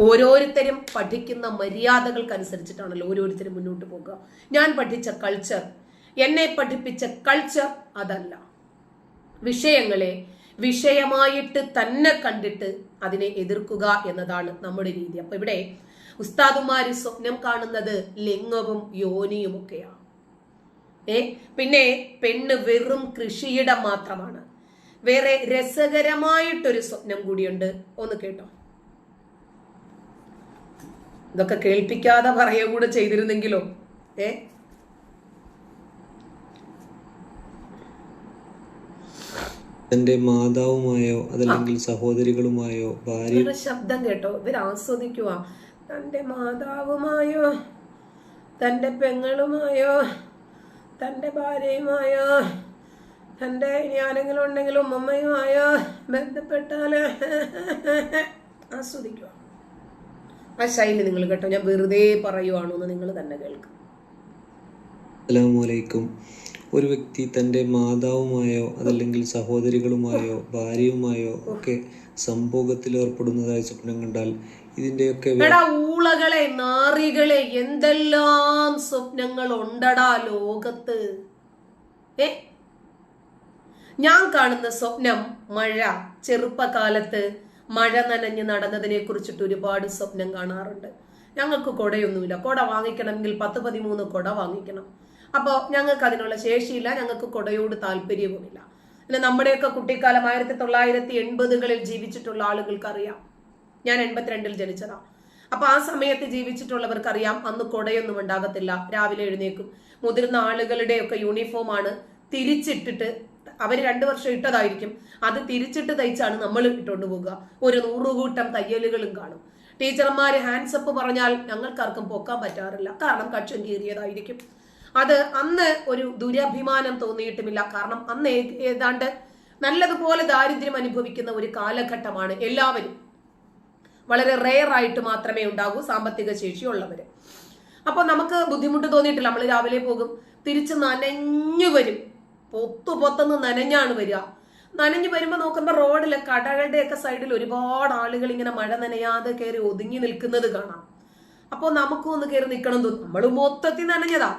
ഓരോരുത്തരും പഠിക്കുന്ന മര്യാദകൾക്കനുസരിച്ചിട്ടാണല്ലോ ഓരോരുത്തരും മുന്നോട്ട് പോകുക ഞാൻ പഠിച്ച കൾച്ചർ എന്നെ പഠിപ്പിച്ച കൾച്ചർ അതല്ല. വിഷയങ്ങളെ വിഷയമായിട്ട് തന്നെ കണ്ടിട്ട് അതിനെ എതിർക്കുക എന്നതാണ് നമ്മുടെ രീതി. അപ്പൊ ഇവിടെ ഉസ്താദുമാര് സ്വപ്നം കാണുന്നത് ലിംഗവും യോനിയും ഒക്കെയാണ്. ഏ? പിന്നെ പെണ്ണ് വെറും കൃഷിയിടം മാത്രമാണ്. വേറെ രസകരമായിട്ടൊരു സ്വപ്നം കൂടിയുണ്ട്. ഒന്ന് കേട്ടോ. ഇതൊക്കെ കേൾപ്പിക്കാതെ പറയുക കൂടെ ചെയ്തിരുന്നെങ്കിലോ? ഏ? തന്റെ മാതാവുമായോ അതല്ലെങ്കിൽ സഹോദരികളുമായോ ഭാര്യ ശബ്ദം കേട്ടോ ഇവർ ആസ്വദിക്കുക തന്റെ മാതാവുമായോ തന്റെ പെങ്ങളുമായോ തന്റെ ഭാര്യയുമായോ തന്റെ ഇനി ആരെങ്കിലും ഉണ്ടെങ്കിലും ഉമ്മയുമായോ ബന്ധപ്പെട്ടാൽ ആസ്വദിക്കുക ആ ശൈലി നിങ്ങൾ കേട്ടോ ഞാൻ വെറുതെ പറയുവാണോ എന്ന് നിങ്ങൾ തന്നെ കേൾക്കും. അസ്സലാമലൈക്കും ഒരു വ്യക്തി തന്റെ മാതാവുമായോ അതല്ലെങ്കിൽ സഹോദരികളുമായോ ഭാര്യയുമായോ ഒക്കെ സംഭോഗത്തിൽ ഏർപ്പെടുന്നതായ സ്വപ്നം കണ്ടാൽ ഇതിന്റെയൊക്കെ ഊളകളെ നാറികളെ എന്തെല്ലാം സ്വപ്നങ്ങൾ ഉണ്ടടാ ലോകത്ത്. ഏ? ഞാൻ കാണുന്ന സ്വപ്നം മഴ ചെറുപ്പകാലത്ത് മഴ നനഞ്ഞ് നടന്നതിനെ കുറിച്ചിട്ട് ഒരുപാട് സ്വപ്നം കാണാറുണ്ട്. ഞങ്ങൾക്ക് കുടയൊന്നുമില്ല. കുട വാങ്ങിക്കണമെങ്കിൽ പത്ത് പതിമൂന്ന് കുട വാങ്ങിക്കണം. അപ്പോൾ ഞങ്ങൾക്ക് അതിനുള്ള ശേഷിയില്ല. ഞങ്ങൾക്ക് കുടയോട് താല്പര്യവുമില്ല. പിന്നെ നമ്മുടെയൊക്കെ കുട്ടിക്കാലം ആയിരത്തി തൊള്ളായിരത്തി എൺപതുകളിൽ ജീവിച്ചിട്ടുള്ള ആളുകൾക്കറിയാം. ഞാൻ എൺപത്തിരണ്ടിൽ ജനിച്ചതാണ് അപ്പൊ ആ സമയത്ത് ജീവിച്ചിട്ടുള്ളവർക്കറിയാം അന്ന് കുടയൊന്നും ഉണ്ടാകത്തില്ല. രാവിലെ എഴുന്നേക്കും മുതിർന്ന ആളുകളുടെയൊക്കെ യൂണിഫോമാണ് തിരിച്ചിട്ടിട്ട് അവർ രണ്ടു വർഷം ഇട്ടതായിരിക്കും. അത് തിരിച്ചിട്ട് തയ്ച്ചാണ് നമ്മൾ ഇട്ടുകൊണ്ട് പോകുക ഒരു നൂറുകൂട്ടം തയ്യലുകളും കാണും. ടീച്ചർമാര് ഹാൻഡ്സപ്പ് പറഞ്ഞാൽ ഞങ്ങൾക്കാർക്കും പൊക്കാൻ പറ്റാറില്ല. കാരണം കക്ഷം കീറിയതായിരിക്കും. അത് അന്ന് ഒരു ദുരഭിമാനം തോന്നിയിട്ടുമില്ല. കാരണം അന്ന് ഏതാണ്ട് നല്ലതുപോലെ ദാരിദ്ര്യം അനുഭവിക്കുന്ന ഒരു കാലഘട്ടമാണ് എല്ലാവരും. വളരെ റെയർ ആയിട്ട് മാത്രമേ ഉണ്ടാകൂ സാമ്പത്തിക ശേഷിയുള്ളവര്. അപ്പോൾ നമുക്ക് ബുദ്ധിമുട്ട് തോന്നിയിട്ടില്ല. നമ്മൾ രാവിലെ പോകും. തിരിച്ച് നനഞ്ഞു വരും. പൊത്തു പൊത്തുനിന്ന് നനഞ്ഞാണ് വരിക. നനഞ്ഞു വരുമ്പോൾ നോക്കുമ്പോൾ റോഡിലെ കടകളുടെയൊക്കെ സൈഡിൽ ഒരുപാട് ആളുകൾ ഇങ്ങനെ മഴ നനയാതെ കയറി ഒതുങ്ങി നിൽക്കുന്നത് കാണാം. അപ്പോൾ നമുക്കും ഒന്ന് കയറി നിൽക്കണം തോന്നും. നമ്മൾ മൊത്തത്തിൽ നനഞ്ഞതാ.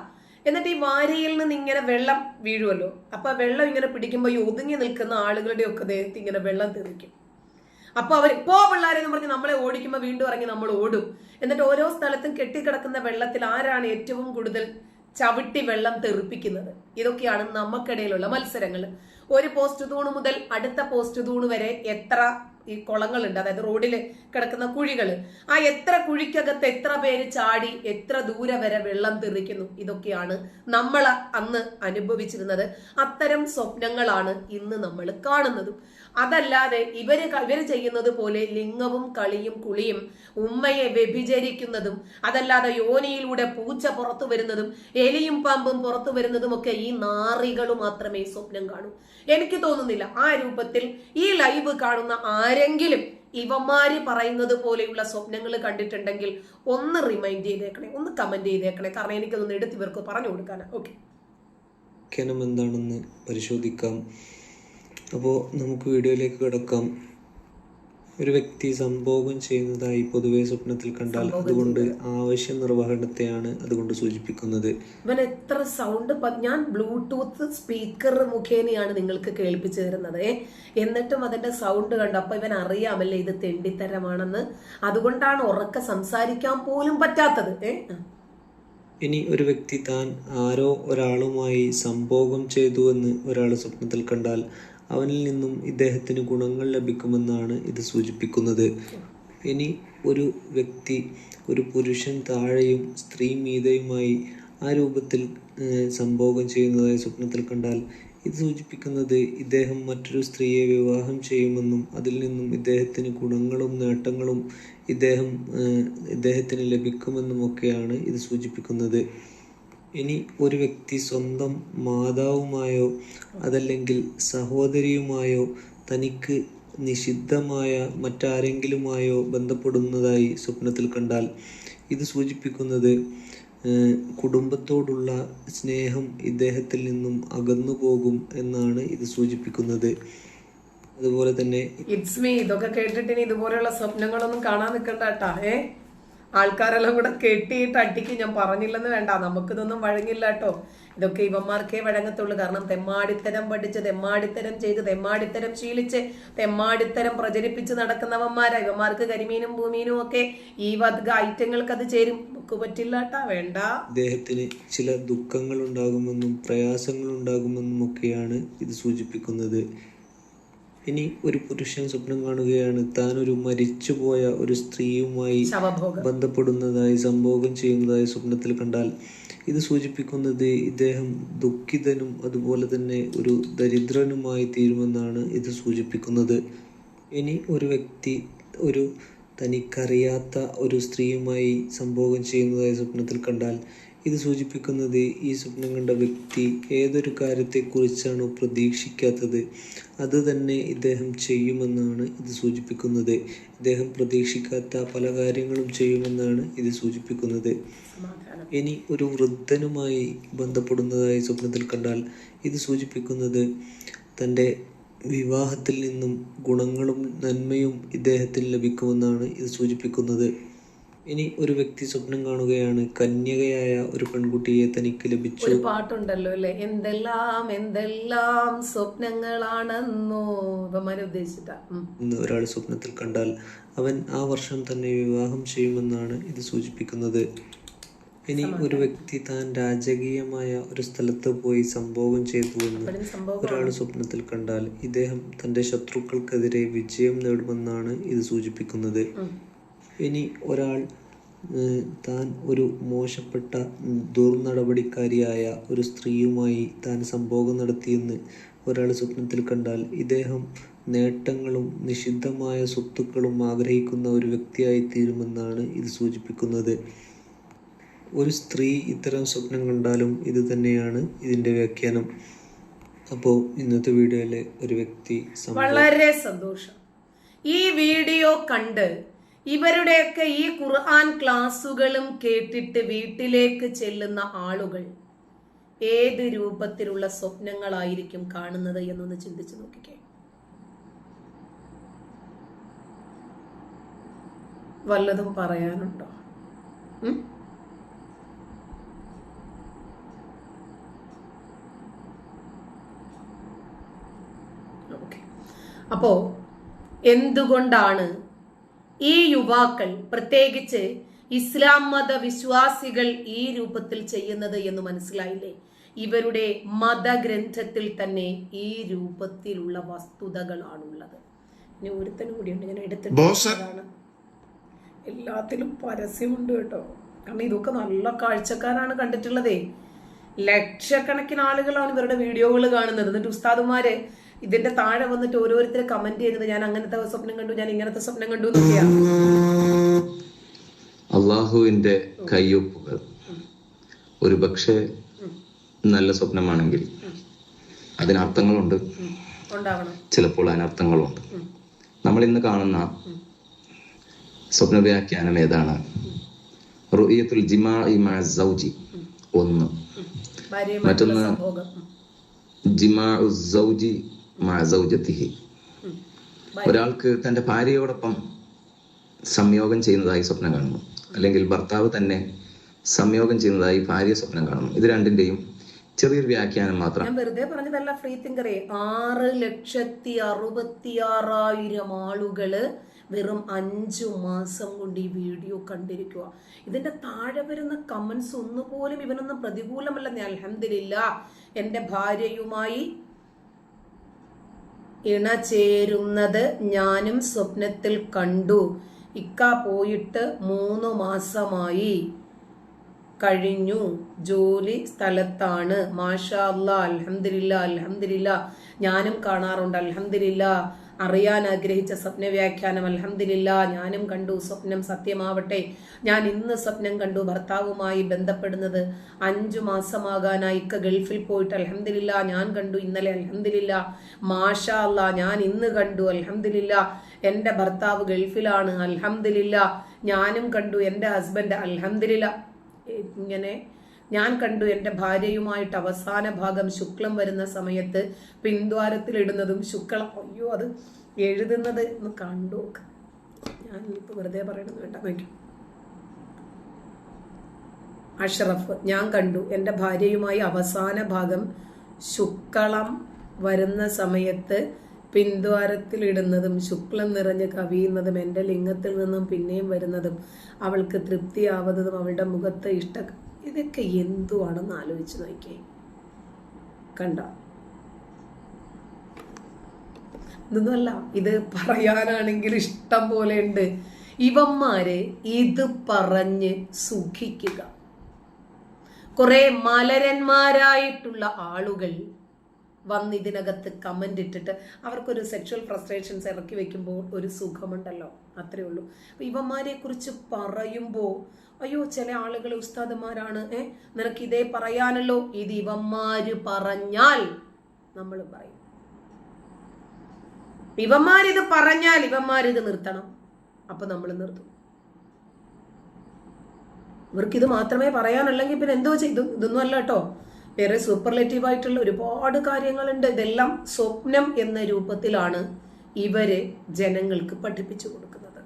എന്നിട്ട് ഈ വാരിയിൽ നിന്ന് ഇങ്ങനെ വെള്ളം വീഴുമല്ലോ അപ്പൊ വെള്ളം ഇങ്ങനെ പിടിക്കുമ്പോൾ ഈ ഒതുങ്ങി നിൽക്കുന്ന ആളുകളുടെ ഒക്കെ ദേഹത്ത് ഇങ്ങനെ വെള്ളം തെറിക്കും. അപ്പോൾ അവർ പോ പിള്ളേരെ എന്ന് പറഞ്ഞ് നമ്മളെ ഓടിക്കുമ്പോൾ വീണ്ടും ഇറങ്ങി നമ്മൾ ഓടും. എന്നിട്ട് ഓരോ സ്ഥലത്തും കെട്ടിക്കിടക്കുന്ന വെള്ളത്തിൽ ആരാണ് ഏറ്റവും കൂടുതൽ ചവിട്ടി വെള്ളം തെറിപ്പിക്കുന്നത്. ഇതൊക്കെയാണ് നമുക്കിടയിലുള്ള മത്സരങ്ങൾ ഒരു പോസ്റ്റ് തൂണ് മുതൽ അടുത്ത പോസ്റ്റ് തൂണ് വരെ എത്ര ഈ കുളങ്ങളുണ്ട്. അതായത് റോഡിൽ കിടക്കുന്ന കുഴികൾ ആ എത്ര കുഴിക്കകത്ത് എത്ര പേര് ചാടി എത്ര ദൂരെ വരെ വെള്ളം തെറിക്കുന്നു. ഇതൊക്കെയാണ് നമ്മൾ അന്ന് അനുഭവിച്ചിരുന്നത്. അത്തരം സ്വപ്നങ്ങളാണ് ഇന്ന് നമ്മൾ കാണുന്നതും. അതല്ലാതെ ഇവർ ഇവർ ചെയ്യുന്നത് പോലെ ലിംഗവും കളിയും കുളിയും ഉമ്മയെ വ്യഭിചരിക്കുന്നതും അതല്ലാതെ യോനിയിലൂടെ പൂച്ച പുറത്തു വരുന്നതും എലിയും പാമ്പും പുറത്തു വരുന്നതും ഒക്കെ ഈ നാറികൾ മാത്രമേ സ്വപ്നം കാണൂ. എനിക്ക് തോന്നുന്നില്ല ആ രൂപത്തിൽ ഈ ലൈവ് കാണുന്ന ആരെങ്കിലും ഇവന്മാര് പറയുന്നത് പോലെയുള്ള സ്വപ്നങ്ങൾ കണ്ടിട്ടുണ്ടെങ്കിൽ ഒന്ന് റിമൈൻഡ് ചെയ്തേക്കണേ ഒന്ന് കമന്റ് ചെയ്തേക്കണേ. കാരണം എനിക്കതൊന്ന് എടുത്ത് ഇവർക്ക് പറഞ്ഞു കൊടുക്കാനാ. ഓക്കെ എന്താണെന്ന് പരിശോധിക്കാം. അപ്പോൾ നമുക്ക് വീഡിയോയിലേക്ക് കിടക്കാം. ഒരു വ്യക്തി സംഭോഗം ചെയ്യുന്നതായി പൊതുവെ സ്വപ്നത്തിൽ കണ്ടാൽ അതുകൊണ്ട് ആവശ്യ നിർവഹണത്തെയാണ് അതുകൊണ്ട് സൂചിപ്പിക്കുന്നത്. ഇവൻ എത്ര സൗണ്ട് ഞാൻ ബ്ലൂടൂത്ത് സ്പീക്കർ മുഖേനയാണ് നിങ്ങൾക്ക് കേൾപ്പിച്ചു തരുന്നത്. എന്നിട്ടും അതിന്റെ സൗണ്ട് കണ്ടപ്പോ ഇവൻ അറിയാമല്ലേ ഇത് തെണ്ടിത്തരമാണെന്ന്. അതുകൊണ്ടാണ് ഉറക്കെ സംസാരിക്കാൻ പോലും പറ്റാത്തത്. ഇനി ഒരു വ്യക്തി താൻ ആരോ ഒരാളുമായി സംഭോഗം ചെയ്തു എന്ന് ഒരാൾ സ്വപ്നത്തിൽ കണ്ടാൽ അവനിൽ നിന്നും ഇദ്ദേഹത്തിന് ഗുണങ്ങൾ ലഭിക്കുമെന്നാണ് ഇത് സൂചിപ്പിക്കുന്നത്. ഇനി ഒരു വ്യക്തി ഒരു പുരുഷൻ താഴെയും സ്ത്രീ മീതയുമായി ആ രൂപത്തിൽ സംഭോഗം ചെയ്യുന്നതായി സ്വപ്നത്തിൽ കണ്ടാൽ ഇത് സൂചിപ്പിക്കുന്നത് ഇദ്ദേഹം മറ്റൊരു സ്ത്രീയെ വിവാഹം ചെയ്യുമെന്നും അതിൽ നിന്നും ഇദ്ദേഹത്തിന് ഗുണങ്ങളും നേട്ടങ്ങളും ഇദ്ദേഹം ഇദ്ദേഹത്തിന് ലഭിക്കുമെന്നും ഒക്കെയാണ് ഇത് സൂചിപ്പിക്കുന്നത്. ഇനി ഒരു വ്യക്തി സ്വന്തം മാതാവുമായോ അതല്ലെങ്കിൽ സഹോദരിയുമായോ തനിക്ക് നിഷിദ്ധമായ മറ്റാരെങ്കിലുമായോ ബന്ധപ്പെടുന്നതായി സ്വപ്നത്തിൽ കണ്ടാൽ ഇത് സൂചിപ്പിക്കുന്നത് കുടുംബത്തോടുള്ള സ്നേഹം ഇദ്ദേഹത്തിൽ നിന്നും അകന്നു പോകും എന്നാണ് ഇത് സൂചിപ്പിക്കുന്നത്. അതുപോലെ തന്നെ ഇറ്റ്സ് മീ ഇതൊക്കെ കേട്ടിട്ട് ഇനി ഇതുപോലെയുള്ള സ്വപ്നങ്ങളൊന്നും കാണാൻ നിൽക്കണ്ട കേട്ടാ ഏ? ആൾക്കാരെല്ലാം കൂടെ കെട്ടിയിട്ട് അടിക്ക് ഞാൻ പറഞ്ഞില്ലെന്ന് വേണ്ട. നമുക്കിതൊന്നും വഴങ്ങില്ല കേട്ടോ. ഇതൊക്കെ ഇവന്മാർക്കേ വഴങ്ങത്തുള്ളൂ. കാരണം തെമ്മാടിത്തരം പഠിച്ച് തെമ്മാടിത്തരം ചെയ്ത് തെമ്മാടിത്തരം ശീലിച്ച് തെമ്മാടിത്തരം പ്രചരിപ്പിച്ച് നടക്കുന്നവന്മാരാ. ഇവന്മാർക്ക് കരിമീനും ഭൂമീനും ഒക്കെ ഈ വക ഐറ്റങ്ങൾക്ക് അത് ചേരും. നമുക്ക് പറ്റില്ല കേട്ടാ. വേണ്ട. ദേഹത്തിന് ചില ദുഃഖങ്ങൾ ഉണ്ടാകുമെന്നും പ്രയാസങ്ങൾ ഉണ്ടാകുമെന്നും ഒക്കെയാണ് ഇത് സൂചിപ്പിക്കുന്നത്. ഇനി ഒരു പുരുഷൻ സ്വപ്നം കാണുകയാണ്. താൻ ഒരു മരിച്ചുപോയ ഒരു സ്ത്രീയുമായി ബന്ധപ്പെടുന്നതായി സംഭോഗം ചെയ്യുന്നതായി സ്വപ്നത്തിൽ കണ്ടാൽ ഇത് സൂചിപ്പിക്കുന്നത് ഇദ്ദേഹം ദുഃഖിതനും അതുപോലെ തന്നെ ഒരു ദരിദ്രനുമായി തീരുമെന്നാണ് ഇത് സൂചിപ്പിക്കുന്നത്. ഇനി ഒരു വ്യക്തി ഒരു തനിക്കറിയാത്ത ഒരു സ്ത്രീയുമായി സംഭോഗം ചെയ്യുന്നതായി സ്വപ്നത്തിൽ കണ്ടാൽ ഇത് സൂചിപ്പിക്കുന്നത് ഈ സ്വപ്നം കണ്ട വ്യക്തി ഏതൊരു കാര്യത്തെക്കുറിച്ചാണോ പ്രതീക്ഷിക്കാത്തത്? അത് തന്നെ ഇദ്ദേഹം ചെയ്യുമെന്നാണ് ഇത് സൂചിപ്പിക്കുന്നത്. ഇദ്ദേഹം പ്രതീക്ഷിക്കാത്ത പല കാര്യങ്ങളും ചെയ്യുമെന്നാണ് ഇത് സൂചിപ്പിക്കുന്നത്. ഇനി ഒരു വൃദ്ധനുമായി ബന്ധപ്പെടുന്നതായി സ്വപ്നത്തിൽ കണ്ടാൽ ഇത് സൂചിപ്പിക്കുന്നത് തന്റെ വിവാഹത്തിൽ നിന്നും ഗുണങ്ങളും നന്മയും ഇദ്ദേഹത്തിന് ലഭിക്കുമെന്നാണ് ഇത് സൂചിപ്പിക്കുന്നത്. ഇനി ഒരു വ്യക്തി സ്വപ്നം കാണുകയാണ്. കന്യകയായ ഒരു പെൺകുട്ടിയെ തനിക്ക് ലഭിച്ചു. ഒരു പാട്ടുണ്ടല്ലോ അല്ലെ? എന്തെല്ലാം എന്തെല്ലാം സ്വപ്നങ്ങളാണെന്നോ. ഉദ്ദേശിച്ചിട്ടാ. എന്ന് ഒരാൾ സ്വപ്നത്തിൽ കണ്ടാൽ അവൻ ആ വർഷം തന്നെ വിവാഹം ചെയ്യുമെന്നാണ് ഇത് സൂചിപ്പിക്കുന്നത്. ഇനി ഒരു വ്യക്തി താൻ രാജകീയമായ ഒരു സ്ഥലത്ത് പോയി സംഭവം ചെയ്തുവെന്ന് എന്ന് ഒരാൾ സ്വപ്നത്തിൽ കണ്ടാൽ ഇദ്ദേഹം തന്റെ ശത്രുക്കൾക്കെതിരെ വിജയം നേടുമെന്നാണ് ഇത് സൂചിപ്പിക്കുന്നത്. ഇനി ഒരാൾ താൻ ഒരു മോശപ്പെട്ട ദുർനടപടിക്കാരിയായ ഒരു സ്ത്രീയുമായി താൻ സംഭോഗം നടത്തിയെന്ന് ഒരാൾ സ്വപ്നത്തിൽ കണ്ടാൽ ഇദ്ദേഹം നേട്ടങ്ങളും നിഷിദ്ധമായ സ്വത്തുക്കളും ആഗ്രഹിക്കുന്ന ഒരു വ്യക്തിയായി തീരുമെന്നാണ് ഇത് സൂചിപ്പിക്കുന്നത്. ഒരു സ്ത്രീ ഇത്തരം സ്വപ്നം കണ്ടാലും ഇത് തന്നെയാണ് ഇതിന്റെ വ്യാഖ്യാനം. അപ്പോൾ ഇന്നത്തെ വീഡിയോയിലെ ഒരു വ്യക്തി വളരെ സന്തോഷം. ഈ വീഡിയോ കണ്ട് ഇവരുടെയൊക്കെ ഈ ഖുർആൻ ക്ലാസ്സുകളും കേട്ടിട്ട് വീട്ടിലേക്ക് ചെല്ലുന്ന ആളുകൾ ഏത് രൂപത്തിലുള്ള സ്വപ്നങ്ങളായിരിക്കും കാണുന്നത് എന്നൊന്ന് ചിന്തിച്ചു നോക്കിക്കേ. വല്ലതും പറയാനുണ്ടോ? അപ്പോ എന്തുകൊണ്ടാണ് ഈ യുവാക്കൾ പ്രത്യേകിച്ച് ഇസ്ലാം മത വിശ്വാസികൾ ഈ രൂപത്തിൽ ചെയ്യുന്നത് എന്ന് മനസ്സിലായില്ലേ? ഇവരുടെ മതഗ്രന്ഥത്തിൽ തന്നെ ഈ രൂപത്തിലുള്ള വസ്തുതകളാണുള്ളത്. ഇനി ഒരുത്തനും കൂടിയുണ്ട് ഞാൻ എടുത്തിട്ടുണ്ട് എല്ലാത്തിലും പരസ്യമുണ്ട് കേട്ടോ. കാരണം ഇതൊക്കെ നല്ല കാഴ്ചക്കാരാണ് കണ്ടിട്ടുള്ളതേ. ലക്ഷക്കണക്കിന് ആളുകളാണ് ഇവരുടെ വീഡിയോകൾ കാണുന്നത്. എന്നിട്ട് ഉസ്താദുമാര് ഇതിന്റെ താഴെ വന്നിട്ട് ഓരോരുത്തരെ കമന്റ് ചെയ്യുന്നത് ഞാൻ അങ്ങനത്തെ സ്വപ്നം കണ്ടു ഞാൻ ഇങ്ങനത്തെ സ്വപ്നം കണ്ടു അള്ളാഹുവിന്റെ കയ്യൊപ്പുകൾ ഒരു പക്ഷേ നല്ല സ്വപ്നമാണെങ്കിൽ അതിനർത്ഥങ്ങളുണ്ട്. ചിലപ്പോൾ അനർത്ഥങ്ങളുണ്ട്. നമ്മൾ ഇന്ന് കാണുന്ന സ്വപ്ന വ്യാഖ്യാനം ഏതാണ്? ജിമാ സൗജി. ഒന്ന്. മറ്റൊന്ന്. ജിമാ സൗജി മാ സൗജത്തിഹി ഒരാൾക്ക് തന്റെ ഭാര്യയോടൊപ്പം സംയോഗം ചെയ്യുന്നതായി സ്വപ്നം കാണുന്നു. അല്ലെങ്കിൽ ഭർത്താവ് തന്നെ സംയോഗം ചെയ്യുന്നതായി ഭാര്യ സ്വപ്നം കാണുന്നു. ഇത് രണ്ടിന്റെയും ചെറിയൊരു വ്യാഖ്യാനം മാത്രം. ഞാൻ വെറുതെ പറഞ്ഞതല്ല ഫ്രീ തിങ്കറെ ആറ് ലക്ഷത്തി അറുപത്തി ആറായിരം ആളുകൾ വെറും അഞ്ചു മാസം കൊണ്ട് ഈ വീഡിയോ കണ്ടിരിക്കുക ഇതിന്റെ താഴെ വരുന്ന കമന്റ്സ് ഒന്നുപോലും ഇവനൊന്നും പ്രതികൂലമല്ല ഞാൻ അലഹമില്ല എന്റെ ഭാര്യയുമായി ഇണചേരുന്നത് ഞാനും സ്വപ്നത്തിൽ കണ്ടു. ഇക്ക പോയിട്ട് മൂന്ന് മാസമായി കഴിഞ്ഞു. ജോലി സ്ഥലത്താണ്. മാഷാ അല്ല അലഹമില്ല അലഹമില്ല ഞാനും കാണാറുണ്ട് അൽഹംദുലില്ല. അറിയാൻ ആഗ്രഹിച്ച സ്വപ്ന വ്യാഖ്യാനം അൽഹംദുലില്ല ഞാനും കണ്ടു സ്വപ്നം സത്യമാവട്ടെ. ഞാൻ ഇന്ന് സ്വപ്നം കണ്ടു ഭർത്താവുമായി ബന്ധപ്പെടുന്നത് അഞ്ചു മാസമാകാനായി ഇക്ക ഗൾഫിൽ പോയിട്ട് അലഹമില്ല ഞാൻ കണ്ടു ഇന്നലെ അലഹമില്ല മാഷാ അല്ലാ ഞാൻ ഇന്ന് കണ്ടു അലഹമില്ല എന്റെ ഭർത്താവ് ഗൾഫിലാണ് അലഹമില്ല ഞാനും കണ്ടു എന്റെ ഹസ്ബൻഡ് അലഹമില്ല ഇങ്ങനെ ഞാൻ കണ്ടു എന്റെ ഭാര്യയുമായിട്ട് അവസാന ഭാഗം ശുക്ലം വരുന്ന സമയത്ത് പിൻദ്വാരത്തിൽ ഇടുന്നതും ശുക്ലം അയ്യോ അത് എഴുതുന്നത് ഒന്ന് കണ്ടു ഞാൻ ഇപ്പൊ വെറുതെ പറയണമെന്ന് വേണ്ട നോക്കി അഷറഫ് ഞാൻ കണ്ടു എന്റെ ഭാര്യയുമായി അവസാന ഭാഗം ശുക്ലം വരുന്ന സമയത്ത് പിന്ദ്വാരത്തിലിടുന്നതും ശുക്ലം നിറഞ്ഞ് കവിയുന്നതും എന്റെ ലിംഗത്തിൽ നിന്നും പിന്നെയും വരുന്നതും അവൾക്ക് തൃപ്തിയാവുന്നതും അവളുടെ മുഖത്ത് ഇഷ്ട ഇതൊക്കെ എന്തുവാണെന്ന് ആലോചിച്ച് നോക്കിയേ. കണ്ട? ഇതൊന്നുമല്ല ഇത് പറയാനാണെങ്കിൽ ഇഷ്ടം പോലെ ഉണ്ട്. ഇവന്മാരെ ഇത് പറഞ്ഞ് സുഖിക്കുക. കുറെ മലരന്മാരായിട്ടുള്ള ആളുകൾ വന്ന് ഇതിനകത്ത് കമന്റ് ഇട്ടിട്ട് അവർക്കൊരു സെക്ഷൽ ഫ്രസ്ട്രേഷൻസ് ഇറക്കി വെക്കുമ്പോൾ ഒരു സുഖമുണ്ടല്ലോ. അത്രേ ഉള്ളൂ. അപ്പം ഇവന്മാരെ കുറിച്ച് പറയുമ്പോൾ അയ്യോ ചില ആളുകൾ ഉസ്താദന്മാരാണ് ഏ നിനക്ക് ഇതേ പറയാനല്ലോ. ഇത് ഇവന്മാര് പറഞ്ഞാൽ നമ്മൾ പറയും. ഇവന്മാരിത് പറഞ്ഞാൽ ഇവന്മാരിത് നിർത്തണം. അപ്പൊ നമ്മൾ നിർത്തും. ഇവർക്കിത് മാത്രമേ പറയാനുള്ളെങ്കിൽ പിന്നെ എന്തോ ചെയ്തു? ഇതൊന്നും അല്ല കേട്ടോ. വേറെ സൂപ്പർലേറ്റീവ് ആയിട്ടുള്ള ഒരുപാട് കാര്യങ്ങളുണ്ട്. ഇതെല്ലാം സ്വപ്നം എന്ന രൂപത്തിലാണ് ഇവർ ജനങ്ങൾക്ക് പഠിപ്പിച്ചു കൊടുക്കുന്നത്.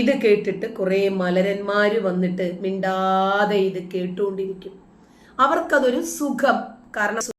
ഇത് കേട്ടിട്ട് കുറെ മലരന്മാര് വന്നിട്ട് മിണ്ടാതെ ഇത് കേട്ടുകൊണ്ടിരിക്കും അവർക്കതൊരു സുഖം. കാരണം